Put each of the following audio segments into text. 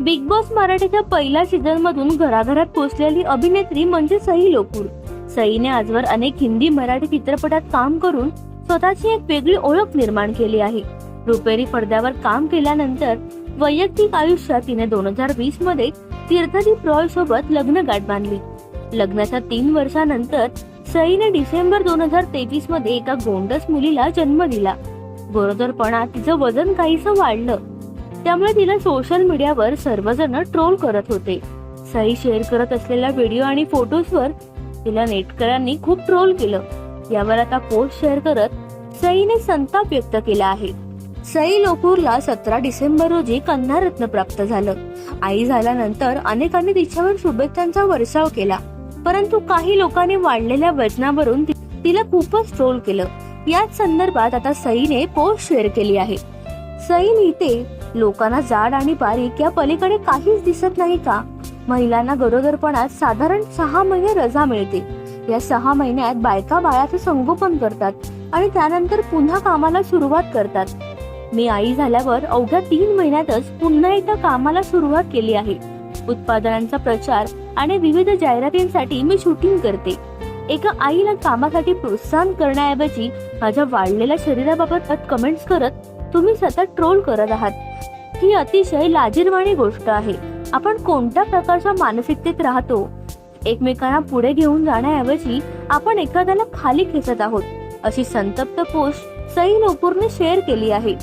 Big boss मराठीच्या पहिल्या season मधून घराघरात पोहोचलेली अभिनेत्री म्हणजे सई लोकूर. सईने आजवर अनेक हिंदी मराठी चित्रपटात काम करून स्वतःची एक वेगळी ओळख निर्माण केली आहे. रुपेरी पडद्यावर काम केल्यानंतर वैयक्तिक आयुष्यात तिने दोन हजार वीसमध्ये तीर्थदीप रॉय सोबत लग्न गाठ बांधली. लग्नाच्या तीन वर्षानंतर सईने डिसेंबर दोन हजार तेवीसमध्ये एका गोंडस मुलीला जन्म दिला. गरोदरपणात तिचं वजन काहीसं वाढलं त्यामुळे तिला सोशल मीडियावर सर्वजण ट्रोल करत होते. सई शेअर करत असलेल्या व्हिडिओ आणि फोटोजवर तिला नेटकऱ्यांनी खूप ट्रोल केलं. यावर आता पोस्ट शेअर करत सईने संताप व्यक्त केला आहे. सई लोकूरला सतरा डिसेंबर रोजी कन्या रत्न प्राप्त झालं. आई झाल्यानंतर अनेकांनी तिच्यावर शुभेच्छांचा वर्षाव केला. परंतु काही लोकांनी वाढलेल्या वजनावरून तिला खूपच ट्रोल केलं. याच संदर्भात आता सईने पोस्ट शेअर केली आहे. सई लिहिते लोकांना जाड आणि बारीक या पलीकडे काहीच दिसत नाही का? महिलांना गरोदरपणात साधारण सहा महिने रजा मिळते. या सहा महिन्यात बायका बाळाचं संगोपन करतात आणि त्यानंतर पुन्हा कामाला सुरुवात करतात. मी आई झाल्यावर अवघ्या तीन महिन्यातच पुन्हा एकदा कामाला सुरुवात केली आहे. उत्पादनांचा प्रचार आणि विविध जाहिरातींसाठी मी शूटिंग करते. एका आईला कामासाठी प्रोत्साहन करण्याऐवजी माझ्या वाढलेल्या शरीराबाबत कमेंट्स करत तुम्ही सतत ट्रोल करत आहात. ही अतिशय लाजीरवाणी गोष्ट आहे. आपण कोणत्या प्रकारच्या मानसिकतेत राहतो? एकमेकांना पुढे घेऊन जाण्याऐवजी आपण एखाद्याला खाली खेचत आहोत. अशी संतप्त पोस्ट सई लोकूरने शेअर केली आहे.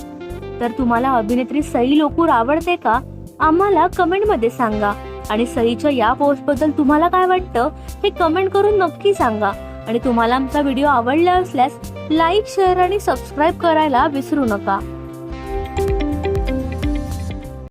तर तुम्हाला अभिनेत्री सई लोकूर आवडते का? आम्हाला कमेंटमध्ये सांगा. आणि सईच्या या पोस्टबद्दल तुम्हाला काय वाटतं? हे कमेंट करून नक्की सांगा. आणि तुम्हाला आमचा व्हिडिओ आवडला असल्यास लाईक शेअर आणि सबस्क्राईब करायला विसरू नका.